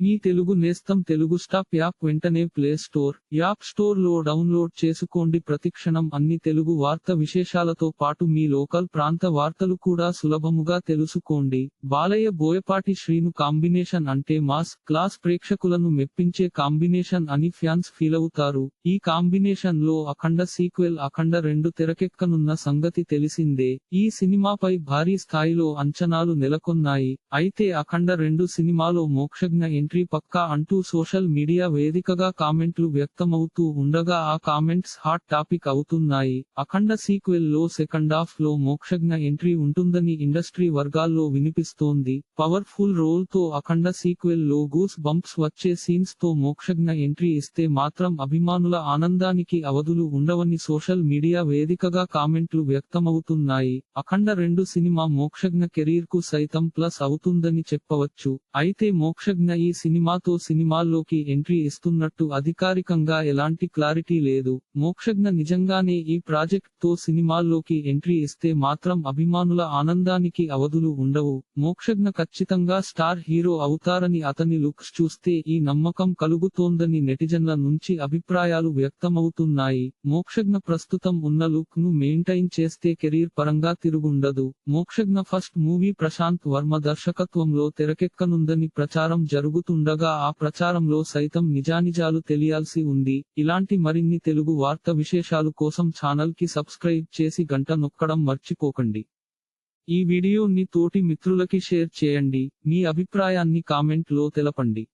మీ తెలుగు నేస్తం Telugu stop app వెంటనే play store app స్టోర్లో డౌన్లోడ్ చేసుకోండి. ప్రతిక్షణం అన్ని తెలుగు వార్త విశేషాలతో పాటు మీ లోకల్ ప్రాంత వార్తలు కూడా సులభముగా తెలుసుకోండి. బాలయ్య బోయపాటి శ్రీను కాంబినేషన్ అంటే మాస్ క్లాస్ ప్రేక్షకులను మెప్పించే కాంబినేషన్ అని ఫ్యాన్స్ ఫీలవుతారు ఈ కాంబినేషన్లో అఖండ సీక్వెల్ అఖండ రెండు తెరకెక్కనున్న సంగతి తెలిసిందే. ఈ సినిమాపై భారీ స్థాయిలో అంచనాలు నెలకొన్నాయి. అయితే అఖండ రెండు సినిమాలో మోక్షజ్ఞ ఎంట్రీ పక్కా అంటూ సోషల్ మీడియా వేదికగా కామెంట్లు వ్యక్తమవుతూ ఉండగా ఆ కామెంట్స్ హాట్ టాపిక్ అవుతున్నాయి. అఖండ సీక్వెల్లో సెకండ్ హాఫ్లో మోక్షజ్ఞ ఎంట్రీ ఉంటుందని ఇండస్ట్రీ వర్గాల్లో వినిపిస్తోంది. పవర్ఫుల్ రోల్తో అఖండ సీక్వెల్లో గూస్ బంప్స్ వచ్చే సీన్స్తో మోక్షజ్ఞ ఎంట్రీ ఇస్తే మాత్రం అభిమానుల ఆనందానికి అవధులు ఉండవని సోషల్ మీడియా వేదికగా కామెంట్లు వ్యక్తమవుతున్నాయి. అఖండ రెండు సినిమా మోక్షజ్ఞ కెరీర్కు సైతం ప్లస్ అవుతుందని చెప్పవచ్చు. అయితే మోక్షజ్ఞ ఈ సినిమాతో సినిమాల్లోకి ఎంట్రీ ఇస్తున్నట్టు అధికారికంగా ఎలాంటి క్లారిటీ లేదు. మోక్షజ్ఞ నిజంగానే ఈ ప్రాజెక్ట్తో సినిమాల్లోకి ఎంట్రీ ఇస్తే మాత్రం అభిమానుల ఆనందానికి అవధులు ఉండవు. మోక్షజ్ఞ ఖచ్చితంగా స్టార్ హీరో అవుతారని అతని లుక్స్ చూస్తే ఈ నమ్మకం కలుగుతోందని నెటిజన్ల నుంచి అభిప్రాయాలు వ్యక్తమవుతున్నాయి. మోక్షజ్ఞ ప్రస్తుతం ఉన్న లుక్ను మెయింటైన్ చేస్తే కెరీర్ పరంగా తిరుగుండదు. మోక్షజ్ఞ ఫస్ట్ మూవీ ప్రశాంత్ వర్మ దర్శకత్వంలో తెరకెక్కనుందని ప్రచారం జరుగుతుంది. జరుగుతుండగా ఆ ప్రచారంలో సైతం నిజానిజాలు తెలియాల్సి ఉంది. ఇలాంటి మరిన్ని తెలుగు వార్త విశేషాలు కోసం ఛానల్కి సబ్స్క్రైబ్ చేసి గంట నొక్కడం మర్చిపోకండి. ఈ వీడియోని తోటి మిత్రులకి షేర్ చేయండి. మీ అభిప్రాయాన్ని కామెంట్లో తెలపండి.